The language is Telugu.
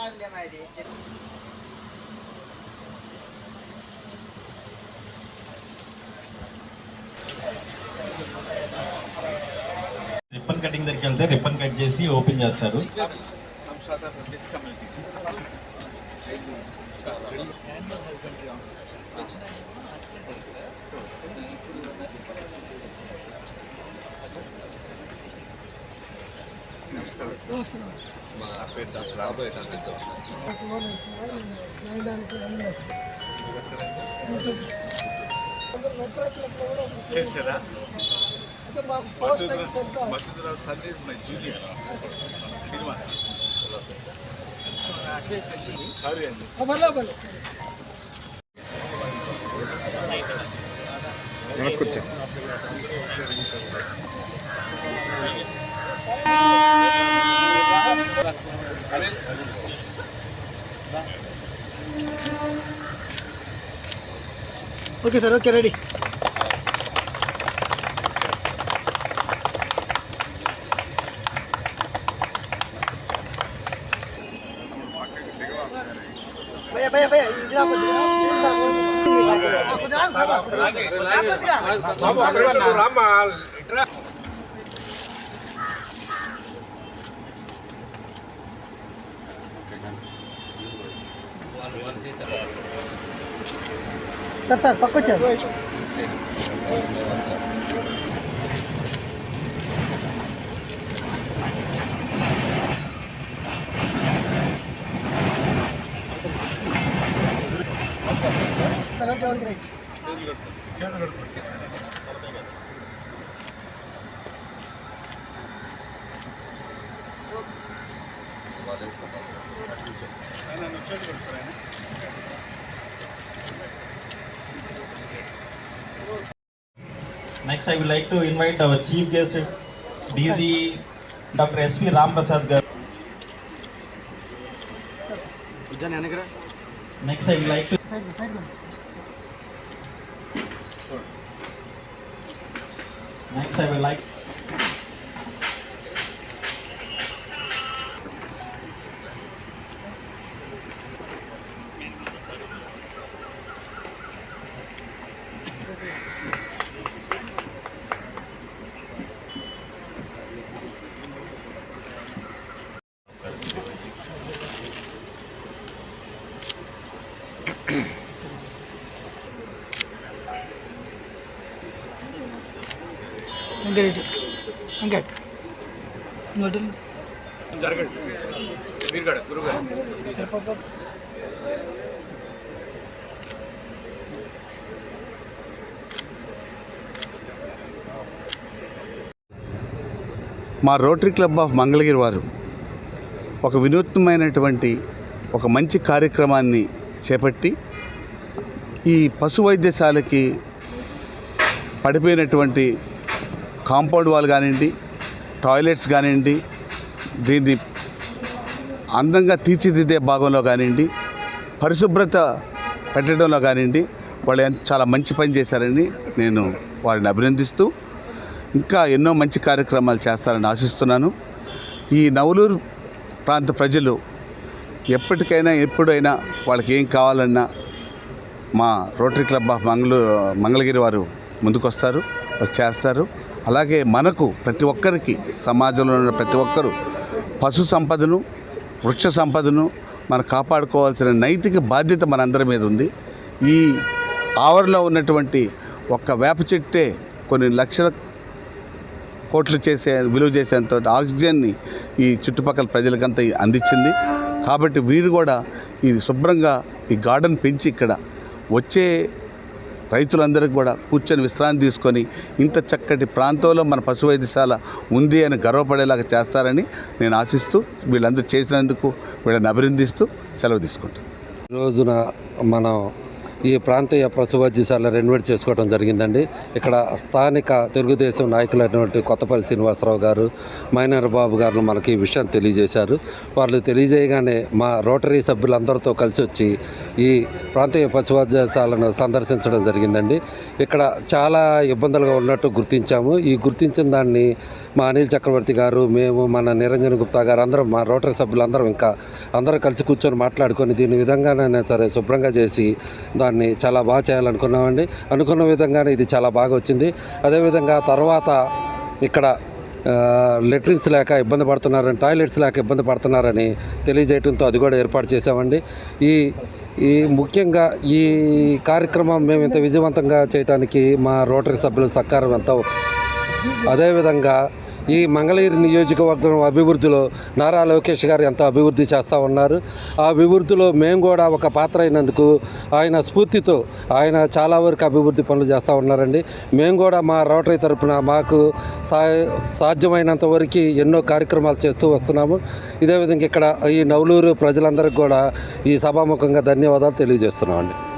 కాదులేమా ఇది రిబ్బన్ కటింగ్ దగ్గరికి వెళ్తే రిబ్బన్ కట్ చేసి ఓపెన్ చేస్తారు. చేర్చారా? Masudarao Masudarao my junior Srinivas. Sorry అండి. కూర్చో ఓకే సార్ ఓకే రెడీ భయ్యా భయ్యా భయ్యా ఇది రా Sir sir పక్క వచ్చారు sir okay okay Next, I would like to invite our chief guest, DZ Dr. S. S.V. Ramprasad Gar. Next, I would like to. Next, I would like. ఇంకోటి సరిపోతా మా రోటరీ క్లబ్ ఆఫ్ మంగళగిరి వారు ఒక వినూత్నమైనటువంటి ఒక మంచి కార్యక్రమాన్ని చేపట్టి ఈ పశు వైద్యశాలకి పడిపోయినటువంటి కాంపౌండ్ వాల్ కానివ్వండి టాయిలెట్స్ కానివ్వండి దీన్ని అందంగా తీర్చిదిద్దే భాగంలో కానివ్వండి పరిశుభ్రత పెట్టడంలో కానివ్వండి వాళ్ళు ఎంత- చాలా మంచి పని చేశారని నేను వారిని అభినందిస్తూ ఇంకా ఎన్నో మంచి కార్యక్రమాలు చేస్తారని ఆశిస్తున్నాను. ఈ నవలూరు ప్రాంత ప్రజలు ఎప్పటికైనా ఎప్పుడైనా వాళ్ళకి ఏం కావాలన్నా మా Rotary Club of Mangaluru Mangalagiri వారు ముందుకొస్తారు వారు చేస్తారు. అలాగే మనకు ప్రతి ఒక్కరికి సమాజంలో ఉన్న ప్రతి ఒక్కరూ పశు సంపదను వృక్ష సంపదను మనం కాపాడుకోవాల్సిన నైతిక బాధ్యత మనందరి మీద ఉంది. ఈ ఆవరణలో ఉన్నటువంటి ఒక్క వేప చెట్టే కొన్ని లక్షల కోట్లు చేసే విలువ చేసేంత ఆక్సిజన్ని ఈ చుట్టుపక్కల ప్రజలకంతా అందించింది. కాబట్టి వీరు కూడా ఇది శుభ్రంగా ఈ గార్డెన్ పెంచి ఇక్కడ వచ్చే రైతులందరికీ కూడా కూర్చొని విశ్రాంతి తీసుకొని ఇంత చక్కటి ప్రాంతంలో మన పశు వైద్యశాల ఉంది అని గర్వపడేలాగా చేస్తారని నేను ఆశిస్తూ వీళ్ళందరూ చేసినందుకు వీళ్ళని అభినందిస్తూ సెలవు తీసుకుంటాను ఈ రోజున మనం ఈ ప్రాంతీయ పశు వైద్యశాల రెనోవేట్ చేసుకోవడం జరిగిందండి. ఇక్కడ స్థానిక తెలుగుదేశం నాయకులైనటువంటి కొత్తపల్లి శ్రీనివాసరావు గారు మైనర్ బాబు గారు మనకి ఈ విషయాన్ని తెలియజేశారు. వాళ్ళు తెలియజేయగానే మా రోటరీ సభ్యులందరితో కలిసి వచ్చి ఈ ప్రాంతీయ పశు వైద్యశాలను సందర్శించడం జరిగిందండి. ఇక్కడ చాలా ఇబ్బందులుగా ఉన్నట్టు గుర్తించాము. ఈ గుర్తించిన దాన్ని మా అనిల్ చక్రవర్తి గారు మేము మన నిరంజన్ గుప్తా గారు అందరం మా రోటరీ సభ్యులందరం ఇంకా అందరూ కలిసి కూర్చొని మాట్లాడుకొని దీని విధంగానైనా సరే శుభ్రంగా చేసి దాన్ని చాలా బాగా చేయాలనుకున్నామండి. అనుకున్న విధంగానే ఇది చాలా బాగా వచ్చింది. అదేవిధంగా తర్వాత ఇక్కడ లెట్రిన్స్ లేక ఇబ్బంది పడుతున్నారని టాయిలెట్స్ లేక ఇబ్బంది పడుతున్నారని తెలియజేయడంతో అది కూడా ఏర్పాటు చేసామండి ఈ ఈ ముఖ్యంగా ఈ కార్యక్రమం మేము ఇంత విజయవంతంగా చేయడానికి మా రోటరీ సభ్యుల సహకారం ఎంతో అదేవిధంగా ఈ మంగళగిరి నియోజకవర్గం అభివృద్ధిలో నారా లోకేష్ గారు ఎంతో అభివృద్ధి చేస్తూ ఉన్నారు. ఆ అభివృద్ధిలో మేము కూడా ఒక పాత్ర అయినందుకు ఆయన స్ఫూర్తితో ఆయన చాలా వరకు అభివృద్ధి పనులు చేస్తూ ఉన్నారండి. మేము కూడా మా రోటరీ తరపున మాకు సా సాధ్యమైనంత వరకు ఎన్నో కార్యక్రమాలు చేస్తూ వస్తున్నాము. ఇదే విధంగా ఇక్కడ ఈ నవలూరు ప్రజలందరికీ కూడా ఈ సభాముఖంగా ధన్యవాదాలు తెలియజేస్తున్నామండి.